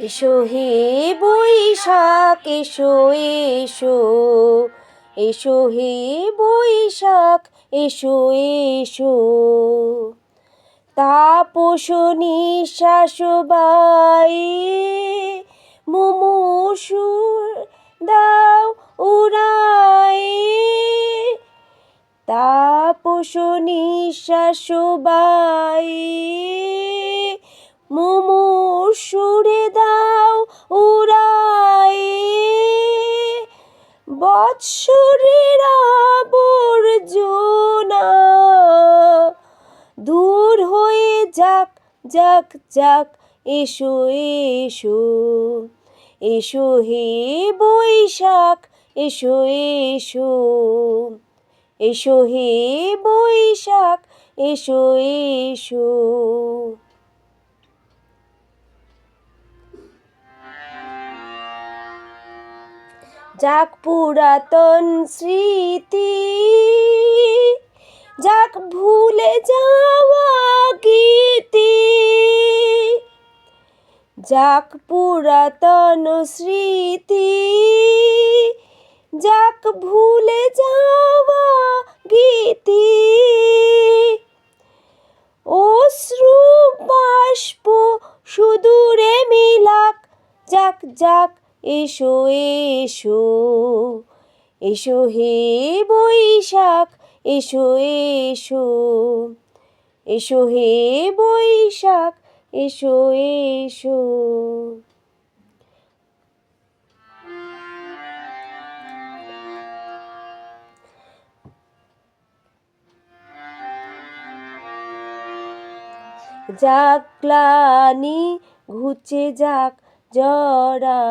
এসো হে বৈশাখ, এসো এসো। এসো হে বৈশাখ, এসো এসো। তাপস নিঃশ্বাস বাই মুমুসুর দাও উড়াই। তাপস নিঃশ্বাস বাই সুরে দাও উড়াই। বৎসরের আবর্জনা দূর হয়ে যাক যাক যাক, এসো এসো এসো হে বৈশাখ, এসো এসো এসো হে বৈশাখ, এসো এসো। যাক পুরাতন স্মৃতি, যাক ভুলে যাওয়া গীতি, যাক পুরাতন স্মৃতি, যাক ভুলে যাওয়া গীতি। অশ্রু, বাষ্প, সুদূরে মিলাক, যাক যাক এসো এসো এসো হে বৈশাখ, এসো এসো এসো হে বৈশাখ, এসো এসো। যাক, ক্লানি, ঘুচে যাক, জরা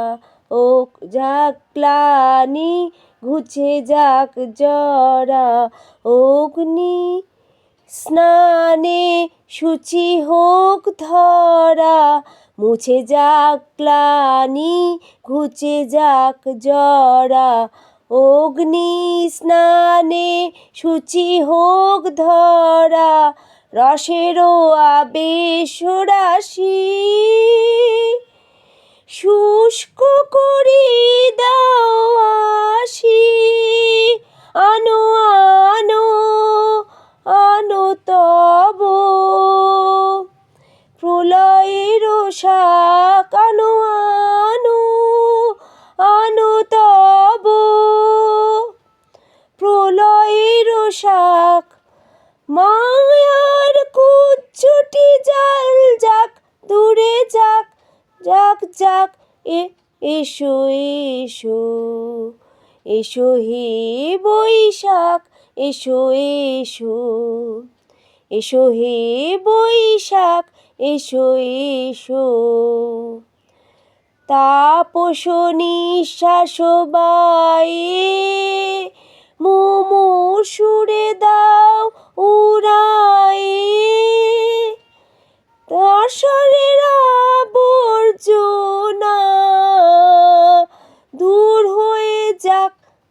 ওক যাক ক্লানি যাক জরা। অগ্নি স্নানে সূচি হোক ধরা। মুছে যাক ক্লানি ঘুচে যাক জরা। অগ্নি স্নানে সূচি হোক ধরা। রসেরও আবেশ রাশি। শুষ্ক করি দাও আসি আনো আনো আনো তব। প্রলয়ের শাক আনো আনো আনো তব। প্রলয়ের শাক এ, এসো এসো এসো হে বৈশাখ, এসো এসো এসো হে বৈশাখ, এসো এসো। তাপস নিঃশ্বাস বায়ে মুমুসুরে দাও